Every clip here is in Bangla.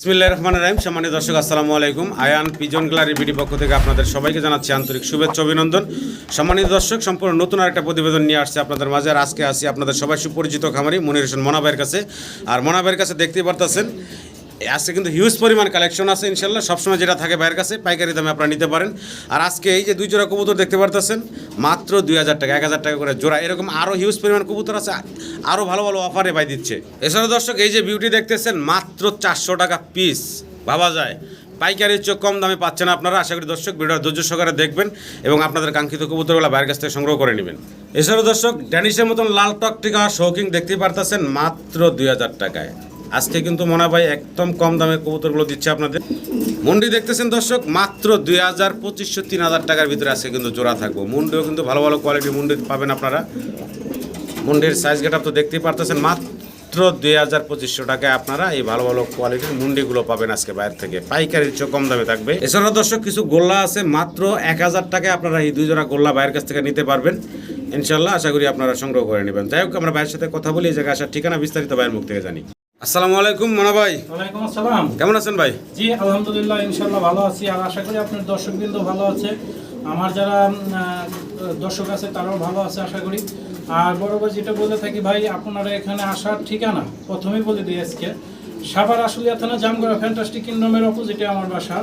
বিসমিল্লাহির রহমানির রহিম। সম্মানিত দর্শক, আসসালামু আলাইকুম। আয়ান পিজন গ্যালারি বিডি পক্ষ থেকে আপনাদের সবাইকে জানাচ্ছি আন্তরিক শুভেচ্ছা, অভিনন্দন। সম্মানিত দর্শক, সম্পূর্ণ নতুন আরেকটা প্রতিবেদন নিয়ে আসছে আপনাদের মাঝে। আর আজকে আসি আপনাদের সবাই সুপরিচিত খামারি মনির হোসেন মনাবের কাছে। আর মনাবের কাছে দেখতেই পারতেছেন আজকে কিন্তু হিউজ পরিমাণ কালেকশন আছে, ইনশাল্লাহ। সবসময় যেটা থাকে ভাইয়ের কাছে, পাইকারি দামে আপনারা নিতে পারেন। আর আজকে এই যে দুই জোড়া কবুতর দেখতে পারতেছেন, মাত্র দুই হাজার টাকা, এক হাজার টাকা করে জোড়া। এরকম আরও হিউজ পরিমাণ কবুতর আছে আরও ভালো ভালো অফারে ভাই দিচ্ছে। এছাড়া দর্শক, এই যে বিউটি দেখতেছেন, মাত্র চারশো টাকা পিস ভাবা যায়। পাইকারির চোখ কম দামে পাচ্ছেন আপনারা। আশা করি দর্শক ভিডিও ধৈর্য সহকারে দেখবেন এবং আপনাদের কাঙ্ক্ষিত কবুতরগুলো বাইরের কাছ থেকে সংগ্রহ করে নেবেন। এছাড়াও দর্শক ড্যানিশের মতন লাল টক টকটিকা শৌকিং দেখতে পারতেছেন, মাত্র দুই হাজার টাকায়। আজকে কিন্তু মনে ভাই একদম কম দামে কবুতরগুলো দিচ্ছে আপনাদের। মন্ডি দেখতেছেন দর্শক, মাত্র দুই হাজার পঁচিশশো তিন হাজার টাকার ভিতরে আজকে কিন্তু জোড়া থাকব। মুন্ডিও কিন্তু ভালো ভালো কোয়ালিটির মুন্ডি পাবেন আপনারা। মুন্ডির সাইজ গেট তো দেখতেই পারতেছেন, মাত্র দুই হাজার পঁচিশশো টাকায় আপনারা এই ভালো ভালো কোয়ালিটির মুন্ডিগুলো পাবেন আজকে বাইরে থেকে। পাইকারির চেয়ে কম দামে থাকবে। এছাড়া দর্শক, কিছু গোল্লা আছে, মাত্র এক হাজার টাকায় আপনারা এই দুই জোড়া গোল্লা বাইরের কাছ থেকে নিতে পারবেন। ইনশাল্লাহ আশা করি আপনারা সংগ্রহ করে নেবেন। যাই হোক, আমরা ভাইয়ের সাথে কথা বলি, এই জায়গায় আসার ঠিকানা বিস্তারিত ভাইয়ের মুখ থেকে জানি। আসসালামু আলাইকুম মনা ভাই। ওয়ালাইকুম আসসালাম। কেমন আছেন ভাই? জি আলহামদুলিল্লাহ ইনশাল্লাহ ভালো আছি। আর আশা করি আপনার দর্শকবৃন্দ ভালো আছে। আমার যারা দর্শক আছে তারাও ভালো আছে আশা করি। আর বরাবর যেটা বলে থাকি ভাই আপনারা এখানে আসার ঠিকানা প্রথমেই বলে দিই আজকে। সাভার আসলে থানা জামগড়া ফ্যান্টাস্টিক নামের অপোজিটে আমার বাসা।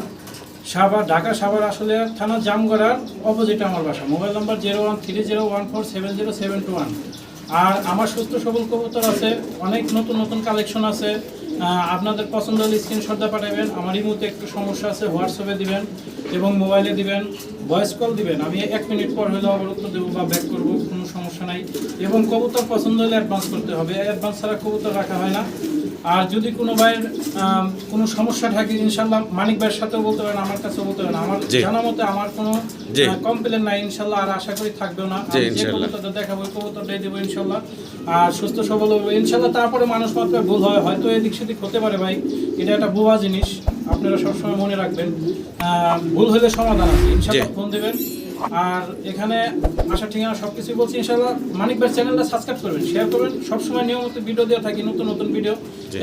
সাভার, ঢাকা সাভার আশুলিয়া থানা জামগড়ার অপোজিটে আমার বাসা। Mobile number zero one three zero one four seven zero seven two one আর আমার সুস্থ সবল কবুতর আছে, অনেক নতুন নতুন কালেকশন আছে। আপনাদের পছন্দ হলে স্ক্রিনশটটা পাঠাবেন, আমার এই মুহূর্তে একটু সমস্যা আছে হোয়াটসঅ্যাপে দিবেন এবং মোবাইলে দিবেন ভয়েস কল দিবেন। আমি এক মিনিট পর হলে উত্তর দেবো বা ব্যাক করব, কোনো সমস্যা নাই। এবং কবুতর পছন্দ হলে অ্যাডভান্স করতে হবে। অ্যাডভান্স ছাড়া কবুতর রাখা হয় না। আর যদি কোনো ভাইয়ের কোনো সমস্যা থাকে ইনশাল্লাহ মানিক ভাইয়ের সাথেও বলতে পারেন আমার কাছেও বলতে পারেন। আমার জানা মতে আমার কোনো কমপ্লেন নাই ইনশাল্লাহ আর আশা করি থাকবেও না। যে। কবুতরটা দেখাবো কবুতরটাই দেবো ইনশাল্লাহ। আর সুস্থ সবল হবে ইনশাল্লাহ তারপরে মানুষ মাত্র ভুল হয়। হয়তো এদিক সেদিক হতে পারে ভাই এটা একটা ভুয়া জিনিস। আপনারা সবসময় মনে রাখবেন। আহ, ভুল হলে সমাধান আছে। ইনশাল্লাহ। ফোন দেবেন। আর এখানে আসার ঠিকানা সব কিছুই বলছি ইনশাল্লাহ মানিক ভাই চ্যানেলটা সাবস্ক্রাইব করবেন শেয়ার করবেন সবসময় নিয়মিত ভিডিও দেওয়া থাকি নতুন নতুন ভিডিও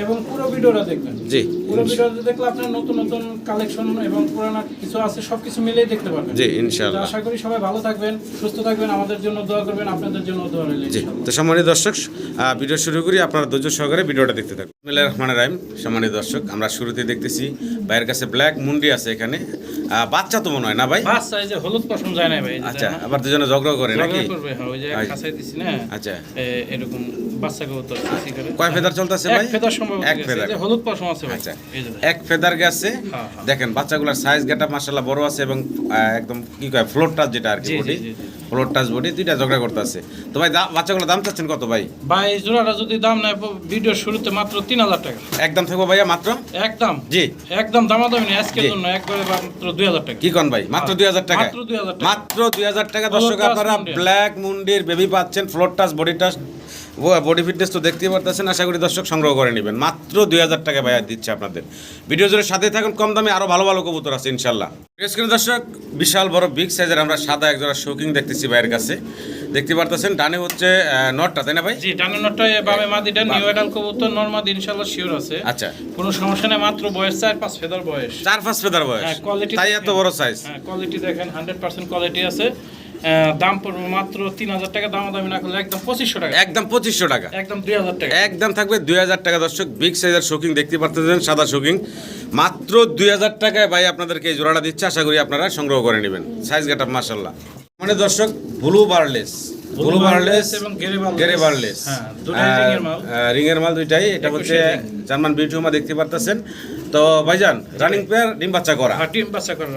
এবং পুরো ভিডিওটা দেখবেন। জি। পুরো ভিডিওটা দেখলে আপনার নতুন নতুন কালেকশন এবং পুরানো কিছু আছে সব কিছু মিলেই দেখতে পারবেন। জি ইনশাল্লাহ আশা করি সবাই ভালো থাকবেন সুস্থ থাকবেন আমাদের জন্য দোয়া করবেন আপনাদের জন্য দোয়া রইল জি। তো সম্মানিত দর্শক ভিডিও শুরু করি আপনারা ধৈর্য সহকারে ভিডিওটা দেখতে থাকুন। মিল্লা রহমান রাহিম। সম্মানিত দর্শক আমরা শুরুতে দেখতেছি ভাইয়ের কাছে ব্ল্যাক মুন্ডি আছে এখানে। বাচ্চা তো মনে হয় না ভাই? বাচ্চা এই যে হলুদ পশম যায় না ভাই আচ্ছা আবার দুজনে ঝগড়া করে নাকি? করবে হ্যাঁ ওই যে আচ্ছা। দিছি না আচ্ছা। এরকম বাচ্চা কবুতর কয় ফেদার চলতেছে এক ফেদার সম্ভব এক ফেদার। হলুদ পশম আছে ভাই আচ্ছা। এক ফেদার গেছে। হ্যাঁ, হ্যাঁ। দেখেন বাচ্চাগুলোর সাইজ গেটা মাসাল্লাহ বড় আছে এবং একদম কি কয় ফ্লোরটা যেটা আর কি বডি। ফ্লোর টাচ বডি দুইটা ঝগড়া করতেছে। তো ভাই বাচ্চাগুলো দাম চাচ্ছেন কত ভাই? ভাই জোড়াটা যদি দাম নেয় ভিডিও শুরুতে মাত্র তিন হাজার টাকা। একদম থাকব ভাইয়া মাত্র? একদম। জি। একদম দামাদামি নেই আজকের জন্য একবারে মাত্র দুই হাজার টাকা। কি কোন ভাই? মাত্র দুই হাজার টাকা। মাত্র 2000 মাত্র দুই হাজার টাকা। দর্শক আপনারা ব্ল্যাক মুন্ডির বেবি পাচ্ছেন floor touch body touch body fitness তো দেখতেই পারতেছেন আশা করি দর্শক সংগ্রহ করে নেবেন। মাত্র দুই হাজার টাকা ভাইয়া দিচ্ছে আপনাদের। ভিডিও জুড়ে সাথে থাকুন কম দামে আরও ভালো ভালো কবুতর আছে ইনশাল্লাহ স্ক্রিনে দর্শক বিশাল বড় বিগ সাইজের আমরা সাদা একজোড়া শৌকিং দেখতেছি ভাইয়ের কাছে। দেখতে পারতেছেন ডানে হচ্ছে নটটা তাই না ভাই? জি ডানের নটটায় বামে মাদিটা নিউ এডাল কবুতর নর্মাদ ইনশাল্লাহ শিওর আছে। আচ্ছা। কোনো সমস্যা নেই মাত্র বয়স চার পাঁচ ফেদার বয়স। চার পাঁচ ফেদার বয়স। হ্যাঁ, quality তাই এত বড় সাইজ হ্যাঁ কোয়ালিটি দেখেন হান্ড্রেড পার্সেন্ট কোয়ালিটি আছে। দাম পড়বে মাত্র তিন হাজার টাকা দাম দামি না করলে একদম পঁচিশশো টাকা। একদম পঁচিশশো টাকা। একদম দুই হাজার টাকা। একদম থাকবে দুই হাজার টাকা দর্শক। বিগ সাইজের শোকিং দেখতে পারতেছেন সাদা শোকিং মাত্র দুই হাজার টাকায় ভাই আপনাদেরকে এই জোড়াটা দিচ্ছে আশা করি আপনারা সংগ্রহ করে নেবেন। সাইজ গেট আপ মাসাল্লাহ মানে দর্শক ব্লু বারলেস ব্লু বারলেস এবং গেরে বারলেস। হ্যাঁ, মাল। দুইটাই এটা হচ্ছে। জার্মান বিউটিউমা দেখতে পারতেছেন। তো ভাইজান রানিং প্লেয়ার ডিম বাচ্চা করা। হ্যাঁ, ডিম বাচ্চা করা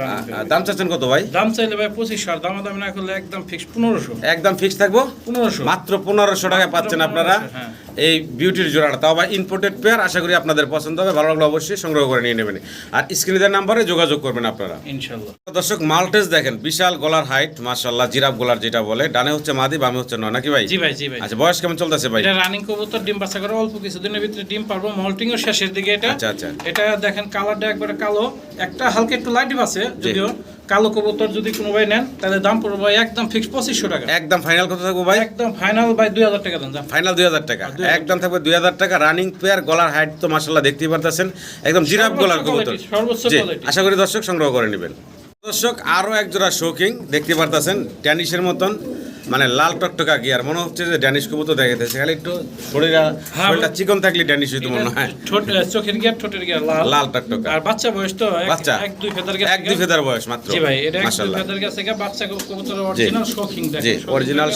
দাম চাচ্ছেন কত ভাই? দাম চাইলে ভাই পঁচিশশো আর দাম দামি না করলে একদম ফিক্স পনেরোশো। একদম ফিক্স থাকব? পনেরোশো। মাত্র পনেরোশো টাকায় পাচ্ছেন আপনারা। হ্যাঁ। এই বিউটির জোড়াটা তাও আবার ইম্পোর্টেড পেয়ার আশা করি আপনাদের পছন্দ হবে ভালো লাগলে অবশ্যই সংগ্রহ করে নিয়ে নেবেন। আর স্ক্রিনের নাম্বারে যোগাযোগ করবেন আপনারা। ইনশাল্লাহ। দর্শক মাল্টেজ দেখেন বিশাল গলার হাইট মাশাল্লাহ জিরাফ গলার যেটা বলে ডানে হচ্ছে মাদি বামে হচ্ছে নয় নাকি ভাই? জি ভাই জি ভাই। আচ্ছা বয়স কেমন চলতেছে ভাই? এটা রানিং কবুতর ডিম বাচ্চা করে অল্প কিছুদিনের ভিতরে ডিম পারব মল্টিং এর শেষের দিকে এটা। আচ্ছা, আচ্ছা। এটা দেখেন কালারটা একবারে কালো একটা হালকা একটু লাইট আছে যদিও কালো কবুতর যদি কোনো ভাই নেন তাহলে দাম পড়বে ভাই একদম ফিক্স পঁচিশশো টাকা। একদম ফাইনাল কত থাকব ভাই? একদম ফাইনাল ভাই দুই হাজার টাকা দেন ফাইনাল দুই হাজার টাকা। একদম থাকবে দুই হাজার টাকা। রানিং পেয়ার গলার হাইট তো মাসাল্লাহ দেখতেই পারতেছেন। একদম জিরাফ গলার কবুতর। আশা করি দর্শক সংগ্রহ করে নেবেন। দর্শক আরও একজোড়া জোড়া শৌকিং দেখতে পারতেছেন। ট্যানিসের মতন। মানে লাল টকটকা গিয়ার মনে হচ্ছে যে ড্যানিশ কবুতর দেখাইতেছে খালি একটু শরীর হ্যাঁ, শরীরটা চিকন থাকলে ড্যানিশ হইতো মনে হয়। চোখের গিয়ার ঠোঁটের গিয়ার লাল। লাল টকটকা। আর বাচ্চা বয়স তো এক- বাচ্চা? এক দুই ফেদার এক দুই ফেদার বয়স মাত্র। জি ভাই এটা এক দুই ফেদার গেছে বাচ্চা কবুতর অরিজিনাল শৌখিন দেখেন জি, শৌখিন original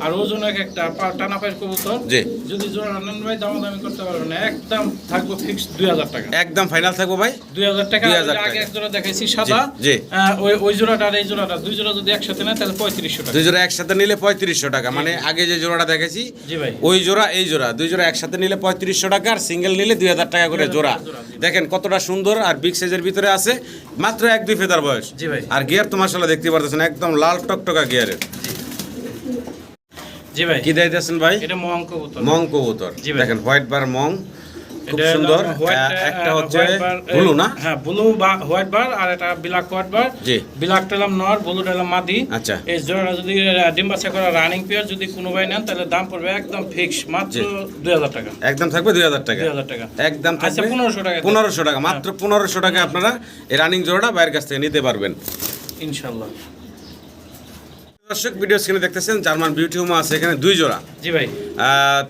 আর ওজন এক একটা টানা পায়ের কবুতর। জি। যদি জোড়া নেন ভাই দামাদামি করতে পারবেন না। একদম থাকব ফিক্স দুই হাজার টাকা। একদম ফাইনাল থাকব ভাই? দুই হাজার টাকা। 2000 আগে এক জোড়া দেখাইছি সাদা। জি। ওই ওই জোড়াটা আর এই জোড়াটা দুই জোড়া যদি একসাথে নেয় তাহলে পঁয়ত্রিশশো টাকা। দুই জোড়া একসাথে নিলে পঁয়ত্রিশশো টাকা। মানে আগে যে জোড়াটা দেখেছি ওই জোড়া এই জোড়া দুই জোড়া একসাথে নিলে পঁয়ত্রিশশো টাকা আর সিঙ্গেল নিলে দুই হাজার টাকা করে জোড়া। দেখেন কতটা সুন্দর আর বিগ সাইজের ভিতরে আছে মাত্র এক দুই ফেদার বয়স। আর গিয়ার তো মাসাল্লাহ দেখতে পারতেছেন একদম লাল টকটকা গিয়ারের জি। ভাই। কি দিতেছেন ভাই? এটা মহাঙ্ক কবুতর। মং কবুতর। দেখেন হোয়াইট বার মং। খুব সুন্দর। আহ, একটা হচ্ছে ব্লু না? হ্যাঁ ব্লু বা হোয়াইট বার আর এটা ব্ল্যাক হোয়াইট বার জি। ব্ল্যাক টেলাম নর ব্লু টেলাম মাদি। আচ্ছা। এই জোড়া যদি করা রানিং পেয়ার যদি কোনো ভাই নেন তাহলে দাম পড়বে একদম ফিক্স মাত্র জি। দুই হাজার টাকা। একদম থাকবে দুই হাজার টাকা। দুই হাজার টাকা। একদম আচ্ছা, থাকবে 1500 টাকা। পনেরোশো টাকা মাত্র পনেরোশো টাকা আপনারা এই রানিং জোড়াটা বাইরের কাছ থেকে নিতে পারবেন। ইনশাল্লাহ। দর্শক ভিডিও স্ক্রিনে দেখতেছেন জার্মান বিউটি হোমা আছে এখানে দুই জোড়া। জি ভাই।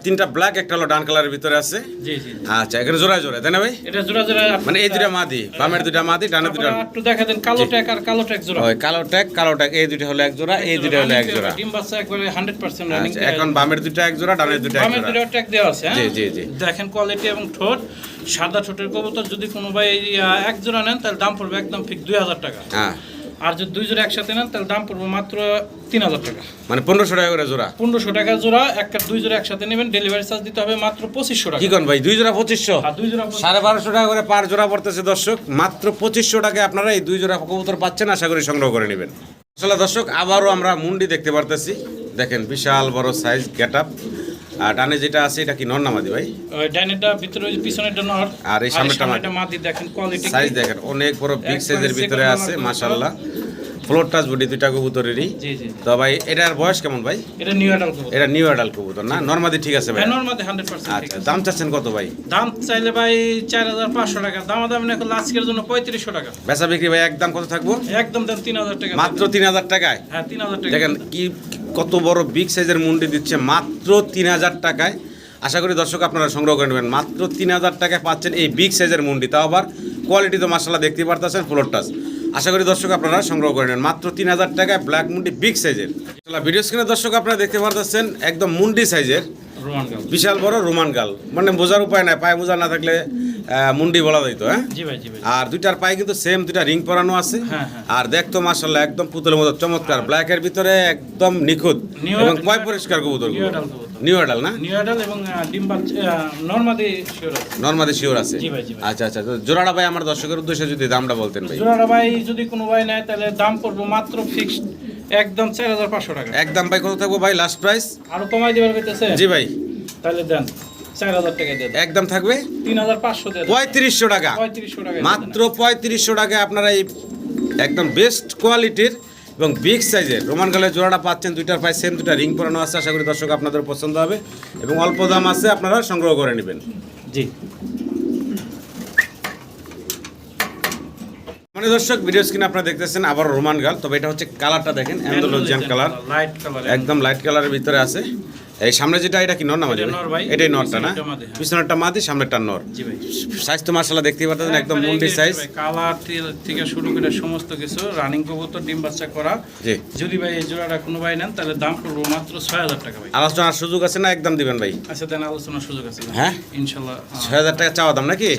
তিনটা ব্ল্যাক একটা হলো ডান কালারের ভিতরে আছে। জি জি আচ্ছা এখানে জোড়ায় জোড়ায় তাই না ভাই? এটা জোড়া জোড়া মানে এই দুটা মাদি বামের দুটা মাদি ডানের দুটা একটু দেখা দেন কালো ট্যাগ আর কালো ট্যাগ জোড়া। ওই কালো ট্যাগ কালো ট্যাগ এই দুটো হলো এক জোড়া এই দুটো হলো এক জোড়া। ডিম বাচ্চা একবারে হান্ড্রেড পার্সেন্ট রানিং আচ্ছা, এখন বামের দুটো এক জোড়া ডানের দুটো এক বামের জোড়া। দুটো ট্যাগ দেওয়া আছে হ্যাঁ? জি, জি, জি। দেখেন কোয়ালিটি এবং ঠোঁট সাদা ঠোঁটের কবুতর যদি কোনো ভাই এক জোড়া নেন তাহলে দাম পড়বে একদম ঠিক দুই হাজার টাকা। হ্যাঁ। আর যদি দুই জোড়া একসাথে নেন তাহলে দাম পড়বে মাত্র তিন হাজার টাকা। মানে পনেরোশো টাকা করে জোড়া? পনেরোশো টাকা জোড়া একটা দুই জোড়া একসাথে নেবেন ডেলিভারি চার্জ দিতে হবে মাত্র পঁচিশশো টাকা। কি কন ভাই দুই জোড়া পঁচিশশো? আর দুই জোড়া সাড়ে বারোশো টাকা করে পার জোড়া পড়তেছে দর্শক মাত্র পঁচিশশো টাকায় আপনারা এই দুই জোড়া কবুতর পাচ্ছেন আশা করি সংগ্রহ করে নেবেন। আসলে দর্শক আবারও আমরা মুন্ডি দেখতে পারতেছি। দেখেন বিশাল বড় সাইজ গেট আপ আর ডানে যেটা আছে এটা কি নর নামাদি ভাই? ডাইনেরটা ভিতরে ওই পিছনেরটা নর। আর এই সামনেরটা মাদি। দেখেন কোয়ালিটি সাইজ দেখেন অনেক বড় বিগ সাইজের ভিতরে আছে মাশাল্লাহ ফ্লোর টাচ বডি দুইটা কবুতরেরই। জি জি। তো ভাই এটার বয়স কেমন ভাই? এটা নিউ অ্যাডাল কবুতর। এটা নিউ অ্যাডাল কবুতর না? নর্মাদি ঠিক আছে ভাই? হ্যাঁ নর্মাদি হান্ড্রেড পার্সেন্ট আচ্ছা দাম চাচ্ছেন কত ভাই? দাম চাইলে ভাই চার হাজার পাঁচশো টাকা। দাম দাম এখন আজকের জন্য পঁয়ত্রিশশো টাকা। বেচা বিক্রি ভাই একদম কত থাকব? একদম তিন হাজার টাকা। মাত্র তিন হাজার টাকায়? হ্যাঁ তিন হাজার টাকা। দেখেন কি কত বড় বিগ সাইজের মুন্ডি দিচ্ছে মাত্র তিন হাজার টাকায়। আশা করি দর্শক আপনারা সংগ্রহ করে নেবেন। মাত্র তিন হাজার টাকায় পাচ্ছেন এই বিগ সাইজের মুন্ডি। তাও আবার কোয়ালিটি তো মাসাল্লাহ দেখতে পারতেছেন ফ্লোর টাচ আশা করি দর্শক আপনারা সংগ্রহ করে নেবেন। মাত্র তিন হাজার টাকায় ব্ল্যাক মুন্ডি বিগ সাইজের ভিডিও স্ক্রিনে দর্শক আপনারা দেখতে পারতেছেন একদম মুন্ডি সাইজের বিশাল বড় রোমান গাল মানে বোঝার উপায় নাই পায়ে মোজা না থাকলে মুন্ডি বলা যাইতো হ্যাঁ? আর দুইটার পায়ে কিন্তু সেম দুইটা রিং পরানো আছে। হ্যাঁ, হ্যাঁ। আর দেখতো মাসাল্লাহ একদম পুতুলের মতো চমৎকার। ব্ল্যাকের ভিতরে একদম নিখুঁত এবং কয় পরিষ্কার কবুতর নিউ অ্যাডাল না? নিউ অ্যাডাল এবং নর্মাদি শিওর আছে। নর্মাদি শিওর আছে। ভাই, আচ্ছা আচ্ছা তো জোড়াটা ভাই আমার দর্শকের উদ্দেশ্যে যদি দামটা বলতেন ভাই। জোড়াটা ভাই যদি কোনো ভাই নেয় তাহলে দাম পড়ব মাত্র ফিক্সড একদম চার হাজার পাঁচশো টাকা। একদম ভাই কত থাকব ভাই? লাস্ট প্রাইস আরও কমাই দেবার পেতেছে জি ভাই। তাহলে দেন। চার হাজার টাকা দিয়ে দেন। একদম থাকবে? তিন হাজার পাঁচশো পঁয়ত্রিশশো টাকা। পঁয়ত্রিশশো টাকা মাত্র পঁয়ত্রিশশো টাকায় আপনারা এই একদম বেস্ট কোয়ালিটির এবং বিগ সাইজের রোমান গালের জোড়াটা পাচ্ছেন। দুইটার পায়ে সেম দুটা রিং পরানো আছে। আশা করি দর্শক আপনাদের পছন্দ হবে। এবং অল্প দাম আছে আপনারা সংগ্রহ করে নেবেন। জি। মানে দর্শক ভিডিও স্ক্রিনে আপনারা দেখতেছেন আবার রোমান গাল। তবে এটা হচ্ছে কালারটা দেখেন অ্যান্ডোলজিয়ান কালার লাইট কালার একদম লাইট কালারের ভিতরে আছে। এই সামনে যেটা এটা কি নর না ভাই। এটাই নরটা না? পিছনেরটা মাদি, হ্যাঁ। পিছনেরটা সামনেরটা নর। সাইজ তো মার্শাল্লাহ দেখতেই পাচ্ছেন একদম মুন্ডি সাইজ। কালার থেকে শুরু করে সমস্ত কিছু রানিং কবুতর ডিম বাচ্চা করা। জি। যদি ভাই এই জোড়াটা কোনো ভাই নেন তাহলে দাম পড়ব মাত্র ছয় হাজার টাকা ভাই। আলোচনার সুযোগ আছে না একদম দিবেন ভাই? আচ্ছা দেন আলোচনার সুযোগ আছে। হ্যাঁ? ইনশাল্লাহ ছয় হাজার টাকা চাওয়া দাম নাকি।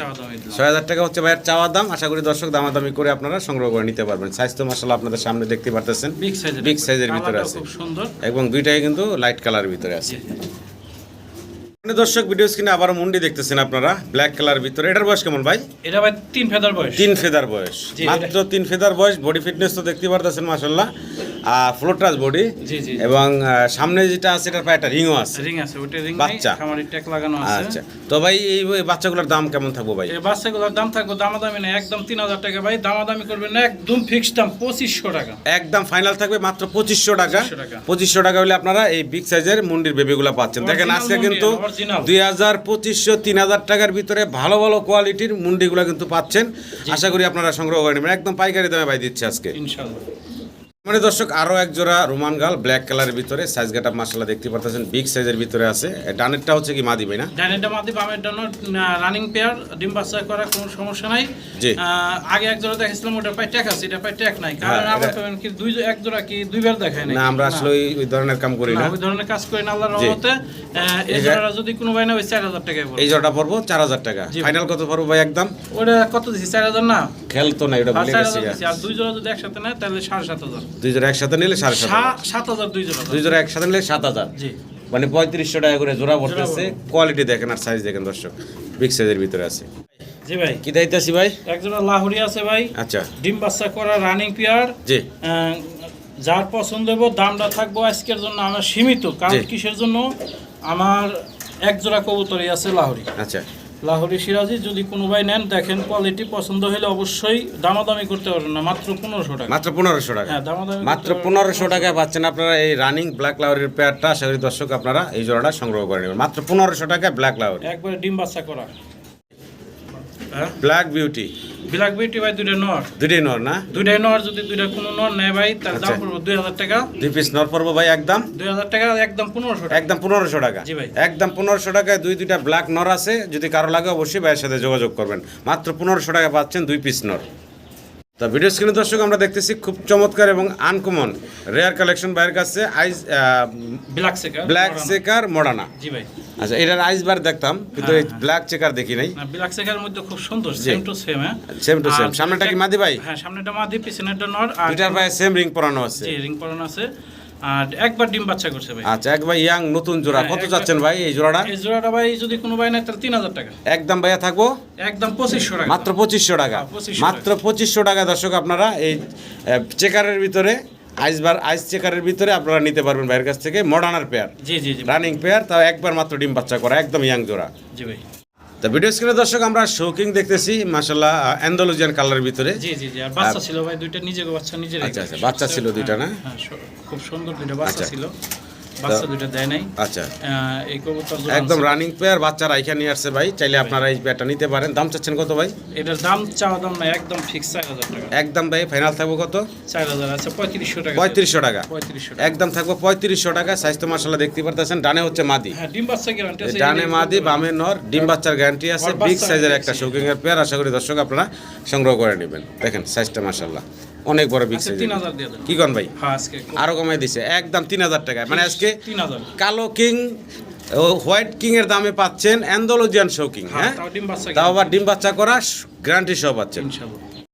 ছয় হাজার টাকা হচ্ছে ভাইয়ের চাওয়া দাম। আশা করি দর্শক দামাদামি করে আপনারা সংগ্রহ করে নিতে পারবেন। সাইজ তো মার্শাল্লাহ আপনাদের সামনে দেখতে পারতেছেন। বিগ সাইজের ভিতরে। আছে। এবং দুইটাই কিন্তু লাইট কালারের ভিতরে আছে। মানে দর্শক ভিডিও স্ক্রিনে আবার মুন্ডি দেখতেছেন আপনারা ব্ল্যাক কালার ভিতরে। এটার বয়স কেমন ভাই? এটা ভাই তিন ফেদার বয়স। তিন ফেদার বয়স। মাত্র তিন ফেদার বয়স বডি ফিটনেস তো দেখতে পারতেছেন মাসাল্লাহ আর ফ্লোটাস বডি এবং সামনে যেটা আছে এটার পায়ে একটা রিংও আছে। রিং আছে ওটা রিং বাচ্চা। নাই ট্যাগ লাগানো আছে। আচ্ছা। তো ভাই এই বাচ্চাগুলোর দাম কেমন থাকব ভাই? এই বাচ্চাগুলোর দাম থাকবে দামাদামি না একদম তিন হাজার টাকা ভাই। দামাদামি করবেন না একদম ফিক্সড দাম টাকা। একদম ফাইনাল থাকবে মাত্র টাকা। 2500 টাকা। হলে আপনারা এই বিগ সাইজের মুন্ডির বেবি বেবিগুলো পাচ্ছেন। দেখেন আজকে কিন্তু। দুই হাজার পঁচিশশো তিন হাজার টাকার ভিতরে ভালো ভালো কোয়ালিটির মুন্ডিগুলো কিন্তু পাচ্ছেন। আশা করি আপনারা সংগ্রহ করে নেবেন। একদম পাইকারি দামে ভাই দিচ্ছে আজকে। ইনশাল্লাহ। মানে দর্শক আরও এক জোড়া রোমান গাল ব্ল্যাক কালারের ভিতরে সাইজ গেটা মাসালা দেখতে পারতেছেন বিগ সাইজের ভিতরে আছে। ডানেরটা হচ্ছে কি মাদি ভাই না? ডানেরটা মাদি বামের ডানো রানিং পেয়ার ডিম বাচ্চা করার কোনো সমস্যা নাই। জি। আগে এক জোড়া দেখাইছিলাম ওটা পাই ট্যাক আছে এটা পাই ট্যাক নাই। হ্যাঁ, কারণ আমরা পেমেন্ট কি দুই এক জোড়া কি দুইবার দেখায় না আমরা আসলে ওই ধরনের কাম করি না। ওই ধরনের কাজ করি না আল্লাহর রহমতে। এই জোড়া যদি কোনো ভাই না ওই 4000 টাকায় পড়বে। এই জোড়াটা পড়ব 4000 টাকা। ফাইনাল কত পড়ব ভাই একদম? ওটা কত দিছি 4000 না? খেলতো না এটা হ্যাঁ, ভুলে গেছি আর দুই জোড়া যদি একসাথে নেয় তাহলে 7500 দুইজন একসাথে নিলে সাড়ে সাত হাজার। দুইজন একসাথে নিলে সাত হাজার। মানে পঁয়ত্রিশশো টাকা করে জোড়া পড়তেছে। কোয়ালিটি দেখেন আর সাইজ দেখেন দর্শক। বিগ সাইজের ভিতরে আছে। জি ভাই। কি ভাই? আছে ভাই। আচ্ছা। ডিম বাচ্চা করা রানিং যার পছন্দ দামটা থাকব আজকের জন্য আমার সীমিত। কারণ কিসের জন্য? আমার এক জোড়া কবুতরই আছে লাহরি। আচ্ছা। লাহোরি সিরাজি যদি কোনো ভাই নেন দেখেন কোয়ালিটি পছন্দ হলে অবশ্যই দামাদামি করতে পারবেন না মাত্র পনেরোশো টাকা। মাত্র পনেরোশো টাকা? হ্যাঁ দামাদামি মাত্র পনেরোশো টাকায় পাচ্ছেন আপনারা এই রানিং ব্ল্যাক লাউরের পেয়ারটা আশা করি দর্শক আপনারা এই জোড়াটা সংগ্রহ করে নেবেন। মাত্র পনেরোশো টাকায় ব্ল্যাক লাউর না। একবারে ডিম বাচ্চা করা। ব্ল্যাক বিউটি ব্ল্যাক বিউটি ভাই দুইটা নর। দুইটাই নর না? দুইটাই নর যদি দুইটা কোনো নর নেয় ভাই তার দাম আচ্ছা। পড়ব দুই হাজার টাকা। দুই পিস নর পড়ব ভাই একদম? দুই হাজার টাকা একদম পনেরোশো টাকা। একদম পনেরোশো টাকা। জি ভাই। একদম পনেরোশো টাকায় দুই দুইটা ব্ল্যাক নর আছে। যদি কারও লাগে অবশ্যই ভাইয়ের সাথে যোগাযোগ করবেন। মাত্র পনেরোশো টাকা পাচ্ছেন দুই পিস নর। তা ভিডিও স্ক্রিনে দর্শক আমরা দেখতেছি খুব চমৎকার এবং আনকমন রেয়ার কালেকশন বাইরের কাছে ice black checker black checker Modena জি ভাই। আচ্ছা এটার আইস বার দেখতাম কিন্তু এই ব্ল্যাক চেকার দেখি নাই। ব্ল্যাক চেকার মধ্যে খুব সুন্দর। সেম টু সেম হ্যাঁ। সেম টু সেম সামনেটা কি মাদি ভাই? হ্যাঁ সামনেটা মাদি পিছনেরটা নর আর দুইটার ভাই সেম রিং পরানো আছে। জি রিং পরানো আছে। আর একবার ডিম বাচ্চা করছে ভাই। আচ্ছা ভাই ইয়াং নতুন জোড়া। হ্যাঁ, কত যাচ্ছেন ভাই। এই জোড়াটা? এই জোড়াটা ভাই যদি কোনো ভাই নেয় তাহলে তিন হাজার টাকা। একদম ভাইয়া থাকব? একদম পঁচিশশো টাকা। মাত্র পঁচিশশো টাকা। হ্যাঁ, 2500 মাত্র পঁচিশশো টাকা দর্শক আপনারা এই চেকারের ভিতরে আইস বার আইস চেকারের ভিতরে আপনারা নিতে পারবেন ভাইয়ের কাছ থেকে। মডার্নার পেয়ার জি জি জি। রানিং পেয়ার তাও একবার মাত্র ডিম বাচ্চা করা একদম ইয়াং জোড়া। জি ভাই। তো ভিডিও স্ক্রিনে দর্শক আমরা শোকিং দেখতেছি মাসাল্লাহ অ্যান্ডোলজিয়ান কালারের ভিতরে জি জি জি আর বাচ্চা ছিল ভাই দুইটা নিজে বাচ্চা নিজে আচ্ছা, আচ্ছা, বাচ্চা ছিল দুইটা না? হ্যাঁ খুব সুন্দর দুইটা বাচ্চা আচ্ছা। ছিল বাচ্চা দুইটা দেয় নাই। আচ্ছা। এই কবুতর একদম রানিং পেয়ার বাচ্চা রাইখা নিয়ে আসছে ভাই চাইলে আপনারা এই পেয়ারটা নিতে পারেন। দাম চাচ্ছেন কত ভাই? এটার দাম চাওয়া দাম না একদম ফিক্স চার হাজার টাকা। একদম ভাই ফাইনাল থাকব কত? চার হাজার আছে পঁয়ত্রিশশো টাকা। পঁয়ত্রিশশো টাকা। পঁয়ত্রিশশো একদম থাকব পঁয়ত্রিশশো টাকা স্বাস্থ্য দেখতে পারতেছেন। ডানে হচ্ছে মাদি। হ্যাঁ ডিম বাচ্চা গ্যারান্টি আছে ডানে মাদি বামে নর ডিম বাচ্চার গ্যারান্টি আছে। বিগ সাইজের একটা শৌকিং এর পেয়ার আশা করি দর্শক আপনারা সংগ্রহ করে নেবেন। দেখেন সাইজটা মাসাল্লাহ অনেক বড় বিগ আচ্ছা তিন হাজার কি কন ভাই? হ্যাঁ আরও কমাই দিছে। একদম তিন হাজার টাকা মানে আজকে কালো কিং হোয়াইট কিং এর দামে পাচ্ছেন অ্যান্ডোলজিয়ান শৌকিং হ্যাঁ হ্যাঁ? তাও ডিম বাচ্চা আবার ডিম বাচ্চা করা গ্যারান্টি সহ পাচ্ছেন।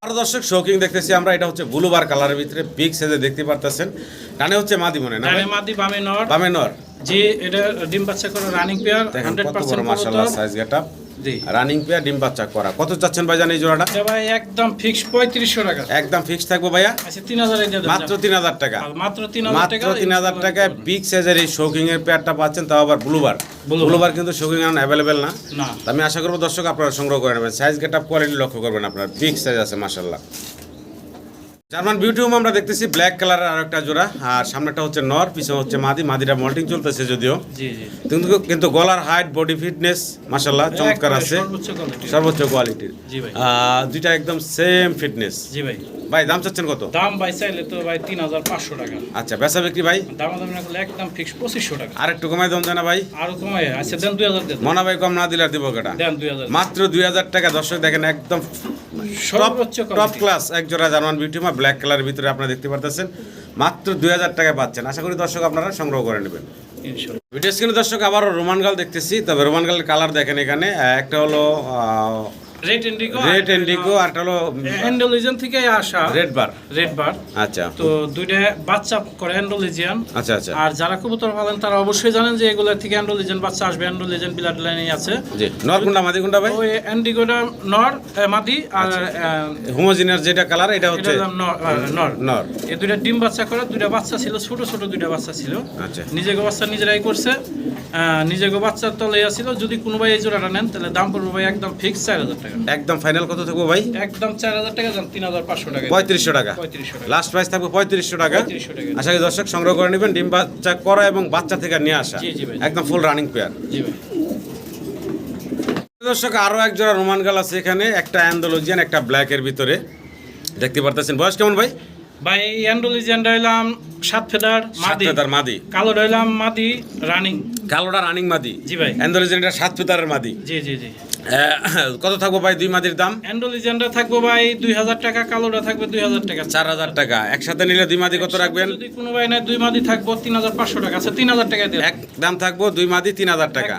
আর দর্শক শৌকিং দেখতেছি আমরা এটা হচ্ছে ব্লুবার কালারের ভিতরে বিগ সাইজে দেখতে পারতেছেন। ডানে হচ্ছে মাদি মনে না মাদি বামে নর। বামে নর। যে এটা ডিম বাচ্চা করে রানিং পেয়ার দেখেন হান্ড্রেড কত বড় পার্সেন্ট মাশাআল্লাহ সাইজ গেটআপ জি। রানিং পেয়ার ডিম বাচ্চা করা। কত চাচ্ছেন এই জোড়াটা? ভাই একদম ফিক্স পঁয়ত্রিশশো টাকা। একদম ফিক্স থাকব ভাইয়া? আচ্ছা তিন হাজার দিয়ে দেন মাত্র তিন হাজার টাকা। মাত্র তিন হাজার মাত্র টাকা তিন হাজার টাকায় বিগ সাইজের এই শৌকিং এর পেয়ারটা পাচ্ছেন তাও আবার ব্লুবার ব্লুবার কিন্তু শৌকিং এখন অ্যাভেলেবেল না। আমি আশা করব দর্শক আপনারা সংগ্রহ করে নেবেন। সাইজ গেট আপ কোয়ালিটি লক্ষ্য করবেন আপনারা। বিগ সাইজ আছে মাশাল্লাহ জার্মান বিউটি হোম আমরা দেখতেছি ব্ল্যাক কালারের আর একটা জোড়া আর সামনেটা হচ্ছে নর পিছনে হচ্ছে মাদি মাদিটা মল্টিং চলতেছে যদিও। জি জি। কিন্তু কিন্তু গলার হাইট বডি ফিটনেস মাশাল্লাহ চমৎকার আছে। সর্বোচ্চ কোয়ালিটির জি ভাই। দুইটা একদম সেম ফিটনেস জি ভাই। ভাই দাম চাচ্ছেন কত? দাম ভাই চাইলে তো ভাই তিন হাজার পাঁচশো টাকা। আচ্ছা বেচা বিক্রি ভাই? দাম দাম না করলে একদম ফিক্স পঁচিশশো টাকা। আর একটু কমাই দাম জানা ভাই? আরও কমাই আচ্ছা দেন দুই হাজার দেন। মনা ভাই কম না দিলে আর দিব কেটা? দেন দুই হাজার। মাত্র দুই হাজার টাকা দর্শক দেখেন একদম সর্বোচ্চ টপ। ক্লাস এক জোড়া জার্মান বিউটি ব্ল্যাক কালারের ভিতরে আপনারা দেখতে পারতেছেন। মাত্র দুই হাজার টাকা পাচ্ছেন। আশা করি দর্শক আপনারা সংগ্রহ করে নেবেন। ভিডিও স্ক্রিনে দর্শক আবারও রোমান গাল দেখতেছি। তবে রোমান গালের কালার দেখেন এখানে। একটা হলো রেড ইন্ডিগো রেড ইন্ডিগো আর হলো অ্যান্ডোলিজেন থেকে আসা রেড বার রেড বার আচ্ছা। তো দুইটা বাচ্চা করে অ্যান্ডোলিজিয়ান আচ্ছা আচ্ছা। আর যারা কবুতর পালেন তারা অবশ্যই জানেন যে এগুলো থেকে অ্যান্ডোলিজেন বাচ্চা আসবে। অ্যান্ডোলিজেন ব্লাড লাইনে আছে। জি নরকুন্ডা মাদি কুন্ডা ভাই? ওই অ্যান্ডিগোটা নর মাদি আর আচ্ছা। হোমোজিনিয়াস যেটা কালার এটা হচ্ছে নর- নর। নর। এই দুইটা ডিম বাচ্চা করে দুইটা বাচ্চা ছিল ছোট ছোট দুইটা বাচ্চা ছিল। আচ্ছা। নিজেকে বাচ্চা নিজেরাই করছে। নিজেকে বাচ্চার তলে আসছিল যদি কোনো ভাই এই জোড়াটা নেন তাহলে দাম পড়বে ভাই একদম ফিক্স চার হাজার টাকা। একদম ফাইনাল কত থাকব ভাই? একদম চার হাজার টাকা যান তিন হাজার পাঁচশো টাকা। পঁয়ত্রিশশো টাকা। লাস্ট প্রাইস থাকবে পঁয়ত্রিশশো টাকা। আশা করি দর্শক সংগ্রহ করে নেবেন ডিম বাচ্চা করা এবং বাচ্চা থেকে নিয়ে আসা। একদম ফুল রানিং পেয়ার জি ভাই। দর্শক আরও এক জোড়া রোমান গাল আছে এখানে একটা অ্যান্ডোলজিয়ান একটা ব্ল্যাকের ভিতরে। দেখতে পারতেছেন। বয়স কেমন ভাই? ভাই অ্যান্ডোলিজিয়ানটা হইলাম সাত ফেদার মাদি। তার মাদি। কালো হইলাম মাদি রানিং। কালোটা রানিং মাদি। জি ভাই। অ্যান্ডোলজিয়ানটা সাত ফেদারের মাদি। জি জি জি। কত থাকব ভাই দুই মাদির দাম? অ্যান্ডোলিজিয়ানটা থাকব ভাই দুই হাজার টাকা কালোটা থাকবে দুই হাজার টাকা। চার হাজার টাকা। একসাথে নিলে দুই মাদি কত রাখবেন? যদি কোনো ভাই দুই মাদি থাকব তিন হাজার পাঁচশো টাকা। আচ্ছা তিন হাজার টাকা দিয়ে এক দাম থাকব দুই মাদি তিন হাজার টাকা।